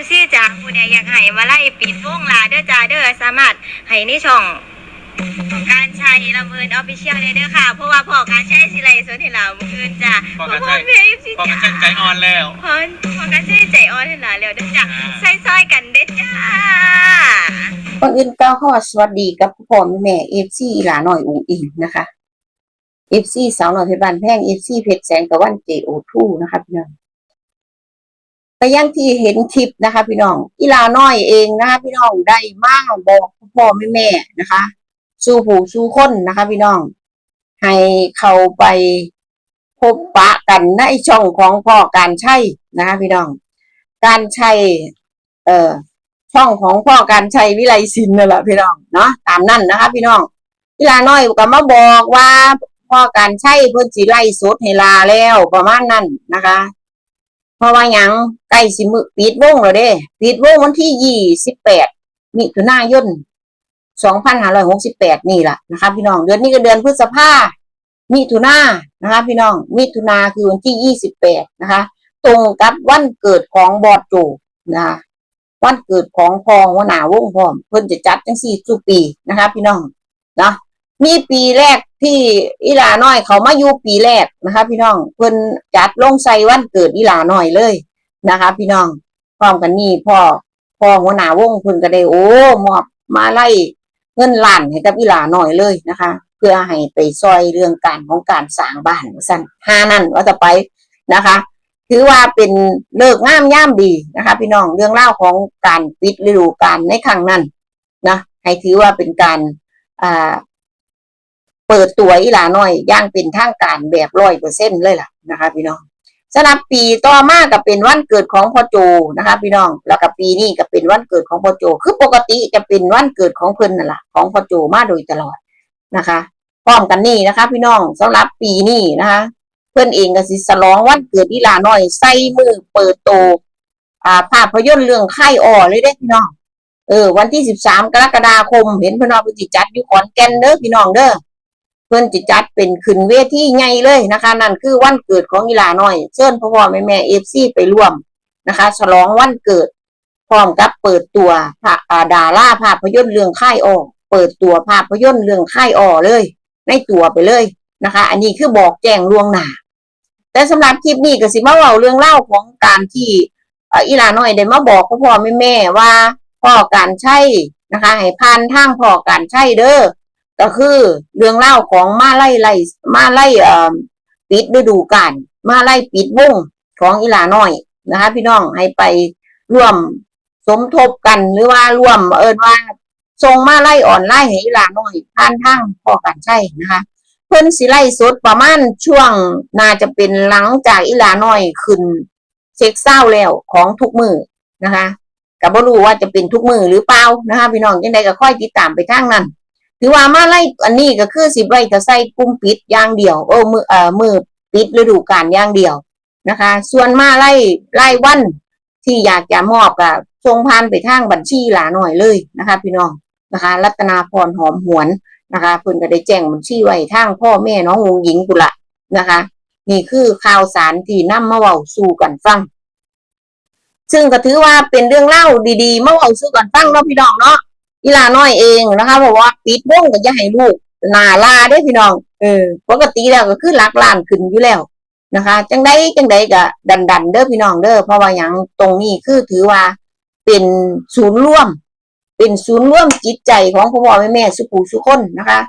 ฟซีจ้าผู้ใดอยากให้มาไล่ปิดวงลาเด้อจ้าเด้อสามารถให้ในช่องของการใช้ลำเอินออฟฟิเชียลได้เด้อค่ะ เพราะว่าพอการใช้สิไรส่วนที่เราเมื่อคืนจ้าพอการใช้เอฟซีพอจ้ากันใจอ่อนแล้วพอพอการใช้ใจอ่อนให้หลานแล้วเด้อจ้าใส่ซอยๆกันเด้อจ้าก่อนอื่นก้าวเข้ามาสวัสดีกับพ่อแม่เอฟซีหลาหน่อยอุ๋งอิงนะคะเอฟซีสาวหน่อยเพชรบานแพงเอฟซีเพชรแสงตะวันเจโอทูนะคะพี่น้อง แต่ยังที่เห็นคลิปนะคะ พี่น้องอีลาน้อยเองนะคะ พี่น้องได้มาบอกพ่อแม่แม่นะคะ สู่ผู้สู่คนนะคะ พี่น้อง ให้เข้าไปพบปะกันในช่องของพ่อการใช่นะคะ พี่น้อง การใช้เอ่อช่องของพ่อการใชัยวิไลศิลป์นั่นแหละพี่น้องเนาะตามนั่นนะคะ พี่น้องอีลาน้อยก็มาบอกว่าพ่อการใชัยเพิ่นสิไล่สดให้ลาแล้วประมาณนั้นนะคะ เพราะว่าหยังใกล้สิมือปิดวงแล้วเด้ปิดวงวันที่ยี่สิบแปดมิถุนายนสองพันห้าร้อยหกสิบแปดนี่แหละนะคะพี่น้องเดือนนี้ก็เดือนพฤษภามิถุนานะคะพี่น้องมิถุนาคือวันที่ยี่สิบแปดนะคะ ตรงกับวันเกิดของบอดโจนะคะวันเกิดของพองวหนาวงพร้อม เพิ่นจะจัดจังสี่สุปีนะคะ พี่น้องเนาะมีปีแรก ที่อีหลาน้อยเขามาอยู่ปีแรกนะคะ พี่น้องเพิ่นจัดลงใส่วันเกิดอีหลาน้อยเลยนะคะ พี่น้องพร้อมกันนี่พ่อพ่อหัวหน้าวงเพิ่นก็ได้โอ้มอบมาไล่เงินล้านให้กับอีหลาน้อยเลยนะคะ เพื่อให้ไปซอยเรื่องการของการสร้างบ้านว่าซั่นห้านั่นว่าจะไปนะคะ ถือว่าเป็นเลิกง่ามย่ามดีนะคะ พี่น้องเรื่องเล่าของการปิดฤดูกาลในครั้งนั้นนะให้ถือว่าเป็นการอ่า เปิดตัวอีหลาน้อยย่างเป็นทางการแบบร้อยเปอร์เซ็นต์เลยล่ะนะคะพี่น้องสำหรับปีต่อมาก็เป็นวันเกิดของพ่อโจนะคะพี่น้องแล้วก็ปีนี้ก็เป็นวันเกิดของพ่อโจ คือปกติจะเป็นวันเกิดของเพิ่นนั่นแหละของพ่อโจมาโดยตลอดนะคะพร้อมกันนี่นะคะ พี่น้องสำหรับปีนี้นะคะ เพื่อนเองก็สิสลองวันเกิดอีหลาน้อยใส่มือเปิดโตอ่าภาพยนตร์เรื่องไข่อ่อเลยเด้พี่น้องเออวันที่สิบสามกรกฎาคม เห็นพื่นว่าเพื่อนจิจัดอยู่ขอนแก่นเด้อพี่น้องเด้อ เพื่อนจิจัดเป็นขึ้นเวทีใหญ่เลยนะคะ นั่นคือวันเกิดของอีลาน้อย เชิญพ่อพ่อแม่แม่เอฟซีไปร่วมนะคะ ฉลองวันเกิด พร้อมกับเปิดตัวพระอ่าดาราภาพยนตร์เรื่องไข่อ่อเปิดตัวภาพยนตร์เรื่องไข่อ่อเลย ในตัวไปเลยนะคะ อันนี้คือบอกแจ้งล่วงหน้าแต่สำหรับคลิปนี้ก็สิมาเล่าเรื่องเล่าของการที่อีลาน้อยได้มาบอกพ่อพ่อแม่แม่ว่าพ่อการใช่นะคะ ให้ผ่านทางพ่อการใช่เด้อ ก็คือเรื่องเล่าของมาไล่ไล่มาไล่เอ่อปิดฤดูกาลมาไล่ปิดวงของอีหลาน้อยนะคะ พี่น้องให้ไปร่วมสมทบกันหรือว่าร่วมเอินว่าส่งมาไล่อ่อนไล่ให้อีหลาน้อยผ่านทางพ่อการใช่นะคะ เพิ่นสิไล่สดประมาณช่วงน่าจะเป็นหลังจากอีหลาน้อยขึ้นเช็คเศร้าแล้วของทุกมือนะคะก็บ่รู้ว่าจะเป็นทุกมือหรือเปล่านะคะ พี่น้องยังไงก็ค่อยติดตามไปทางนั้น ถือว่ามาไล่อันนี้ก็คือสิไว้จะใส่กลุ่มปิดอย่างเดียวโอ้มือเอ่อมือปิดฤดูกาลอย่างเดียวนะคะ ส่วนมาไล่ไล่วันที่อยากจะมอบก็ส่งผ่านไปทางบัญชีหลาหน่อยเลยนะคะ พี่น้องนะคะ รัตนาพรหอมหวนนะคะเพิ่นก็ได้แจ้งบัญชีไว้ทางพ่อแม่น้องวงหญิงกุละนะคะ นี่คือข่าวสารที่นำมาเว้าสู่กันฟัง ซึ่งก็ถือว่าเป็นเรื่องเล่าดีๆมาเว้าสู่กันฟังเนาะพี่น้องเนาะ อีลาน้อยเองนะคะบอกว่าปิดวงก็อย่าให้ลูกหนาลาเด้พี่น้องเออปกติแล้วก็คือหลักล้านขึ้นอยู่แล้วนะคะ จังได้จังได้ก็ดันดันเด้อพี่น้องเด้อเพราะว่าหยังตรงนี้คือถือว่าเป็นศูนย์ร่วม เป็นศูนย์ร่วมจิตใจของพ่อพ่อแม่แม่สุภูสุคนนะคะ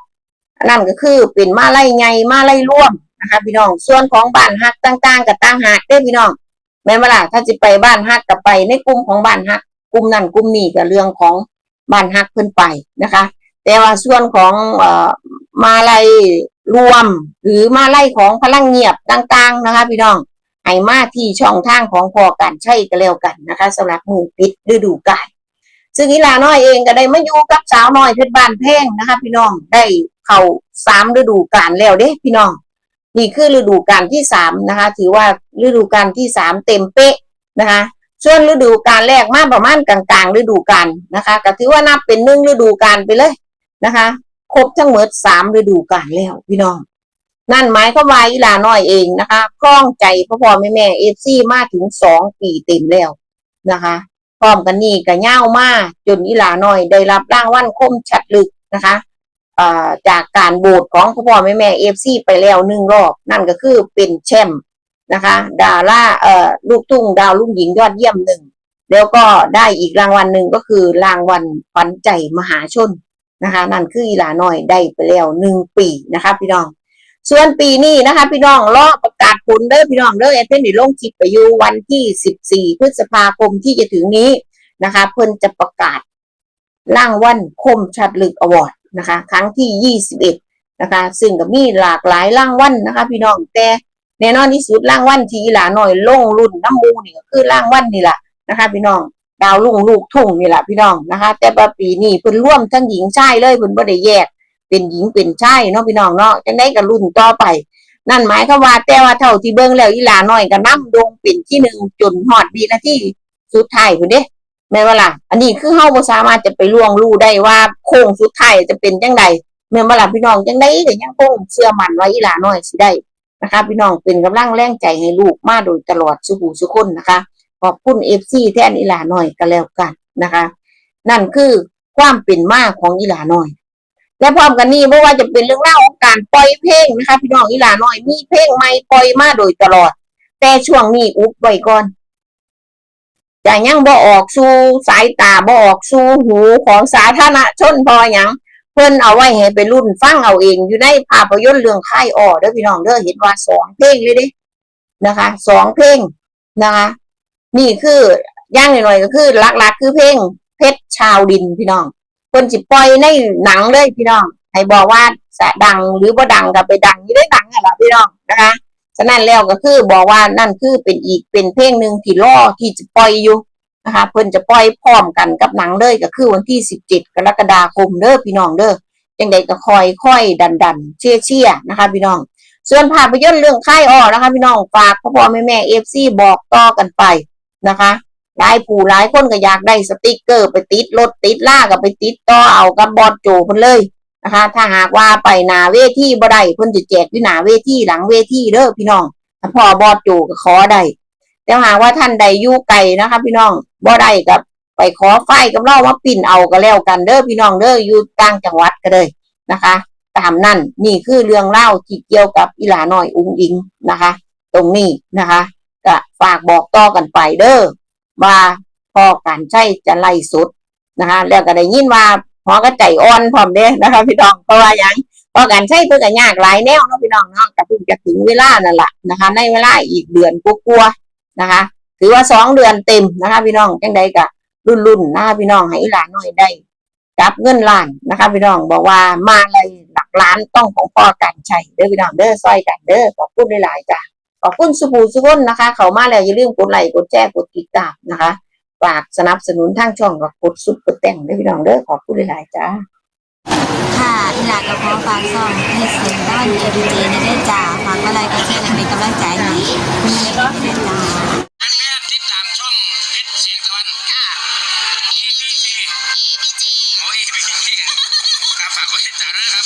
นนั่นก็คือเป็นมาไล่ไงมาไล่ร่วมนะคะพี่น้องส่วนของบ้านฮักต่างๆกับต่างหากเด้อพี่น้องแม่นบ่ล่ะถ้าจะไปบ้านฮักกับไปในกลุ่มของบ้านฮักกลุ่มนั้นกลุ่มนี้กับเรื่องของ บ้านฮักเพิ่นไปนะคะ แต่ว่าส่วนของเอ่อมาไล่รวม หรือมาไล่ของพลังเงียบต่างๆนะคะ พี่น้องให้มาที่ช่องทางของพอการใช้ก็แล้วกันนะคะสำหรับมือปิดฤดูกาลซึ่งอีลาน้อยเองก็ได้มาอยู่กับสาวน้อยเพชรบ้านแพงนะคะ พี่น้องได้เข้าสามฤดูกาลแล้วเด้พี่น้องนี่คือฤดูกาลที่สามนะคะ ถือว่าฤดูกาลที่สามเต็มเป๊ะนะคะ ส่วนฤดูกาลแรกมาประมาณกลางๆฤดูกาลนะคะก็ถือว่านับเป็นหนึ่งฤดูกาลไปเลยนะคะ ครบทั้งหมดสามฤดูกาลแล้วพี่น้อง นั่นหมายความว่าอีหลาน้อยเองนะคะคล้องใจพ่อพ่อแม่แม่เอฟซีมาถึงสองปีเต็มแล้วนะคะพร้อมกันนี่ก็ย่ามาจนอีหลาน้อยได้รับร่างวัลคมชัดลึกนะคะจากการโบสของพ่อพ่อแม่แม่เอฟซีไปแล้วหนึ่งรอบ นั่นก็คือเป็นแชมป์ นะคะดาราเอ่อลูกทุ่งดาวรุ่งหญิงยอดเยี่ยมหนึ่งแล้วก็ได้อีกรางวัลหนึ่งก็คือรางวัลขวัญใจมหาชนนะคะ นั่นคืออีหลาน้อยได้ไปแล้วหนึ่งปีนะคะ พี่น้อง ส่วนปีนี้นะคะ พี่น้องรอประกาศผลเด้อพี่น้องเด้อแอนเทนได้ลงคลิปไปอยู่วันที่14พฤษภาคมที่จะถึงนี้นะคะ เพิ่นจะประกาศรางวัลคมชัดลึกอวอร์ดนะคะ ครั้งที่21นะคะ ซึ่งก็มีหลากหลายรางวัลนะคะ พี่น้องแต่ แน่นอนที่สุดรางวัลที่อีหน้อยลงรุ่นน้ำมูนี่ก็คือรางวัลนี่แหละนะคะ พี่น้องดาวลุ่งลูกทุ่งนี่แหละพี่น้องนะคะ แต่ปีนี้เพิ่นร่วมทั้งหญิงชายเลยเพิ่นบ่ได้แยก เป็นหญิงเป็นชายเนาะพี่น้องเนาะจังได้กับรุ่นต่อไป นั่นหมายความว่าแต่ว่าเท่าที่เบิ่งแล้วอีหลาน้อยก็นำดงเป็นที่หนึ่งจนฮอดวีนาทีสุดท้ายพุ่นเด้แม่นว่าล่ะอันนี้คือเฮาบ่สามารถจะไปล่วงรู้ได้ว่าโค้งสุดท้ายจะเป็นจังใดแม่นว่าล่ะพี่น้องจังได้ก็ยังคงเชื่อมั่นว่าอีหลาน้อยสิได้ นะคะพี่น้องเป็นกำลังแรงใจให้ลูกมาโดยตลอดสุหูสุคนนะคะ ขอบคุณ FC แทนอีหลาน้อยก็แล้วกันนะคะ นั่นคือความเป็นมาของอีหลาน้อย และพร้อมกันนี้ไม่ว่าจะเป็นเรื่องเล่าของการปล่อยเพลงนะคะ พี่น้องอีหลาน้อยมีเพลงใหม่ปล่อยมาโดยตลอด แต่ช่วงนี้อุบไว้ก่อนจะยังบ่ออกสู่สายตาบ่ออกสู่หูของสาธารณชนพอหยัง พิ่นเอาไว้ให้ไปรุ่นฟังเอาเองอยู่ในภาพยนตร์เรื่องค่ายอ้อเด้อพี่น้องเด้อเห็นว่าสองเพลงเลยเด้นะคะสองเพลงนะคะ นี่คือย่างหน่อยๆก็คือหลักๆ คือเพลงเพชรชาวดินพี่น้องเพิ่นสิปล่อยในหนังเลยพี่น้องให้บอกว่าจะดังหรือบ่ดังก็ไปดังอยู่ในหนังอะล่ะพี่น้องนะคะฉะนั้นแล้วก็คือบอกว่านั่นคือเป็นอีกเป็นเพลงหนึ่งที่รอที่จะปล่อยอยู่ นะคะเพิ่นจะปล่อยพร้อมกันกับหนังเลยก็คือวันที่17กรกฎาคมเด้อพี่น้องเด้อจังใดก็คอยค่อยดันดันเชี่ยเชี่ยนะคะ พี่น้อง ส่วนภาพยนตร์เรื่องค่ายอ้อนะคะ พี่น้องฝากพ่อพ่อแม่แม่เอฟซีบอกต่อกันไปนะคะหลายผู้หลายคนก็อยากได้สติกเกอร์ไปติดรถติดล่าก็ไปติดต่อเอากับบอสโจเพิ่นเลยนะคะ ถ้าหากว่าไปหนาเวทีบ่ได้เพิ่นจะแจกที่หนาเวทีหลังเวทีเด้อพี่น้องพอบอสโจก็ขอได้ แต่หากว่าท่านใดยู่ไกลนะคะ พี่น้องบ่ได้กับไปขอไฟกับเรามาปิ่นเอาก็แล้วกันเด้อพี่น้องเด้ออยู่ต่างจังหวัดก็เลยนะคะ ตามนั่นนี่คือเรื่องเล่าที่เกี่ยวกับอีหลาน้อยอุ้งอิงนะคะ ตรงนี้นะคะก็ฝากบอกต่อกันไปเด้อว่าพอการใช้จะไล่สุดนะคะ แล้วก็ได้ยินว่าหอก็ใจอ่อนพร้อมเด้นะคะพี่น้องเพราะว่ายังพอการใช้เพื่อก็ยากหลายแนวเนาะพี่น้องเนาะก็เพิ่งจะถึงเวลานั่นแหละนะคะ ในเวลาอีกเดือนกลัว นะคะ ถือว่าสองเดือนเต็มนะคะ พี่น้องจังใดก็รุ่นๆนะคะพี่น้องให้หลานหน่อยได้รับเงินล้านนะคะ พี่น้องบอกว่ามาเลยหลักล้านต้องของพ่อการใช้เด้อพี่น้องเด้อซอยกันเด้อขอบคุณหลายๆจ้ะขอบคุณสุภูสุคนนะคะ เขามาแล้วอย่าลืมกดไลค์กดแชร์กดติดตามนะคะฝากสนับสนุนทางช่องกับกดซุปกดแต่งด้วยพี่น้องเด้อขอบคุณหลายๆจ้าค่ะ ก็ขอฝากซ่องเพจเสียงด้านเอดูจนี่ได้จ่าฝากอะไรก็ช่วนเป็กำลังใจนี้คุณแม่ก็ได้จ้าอันแรกติดตามช่องเพชรเสียงตะวันค่ะ EPG โอ้ EPG ฝากกดติดตามด้วครับ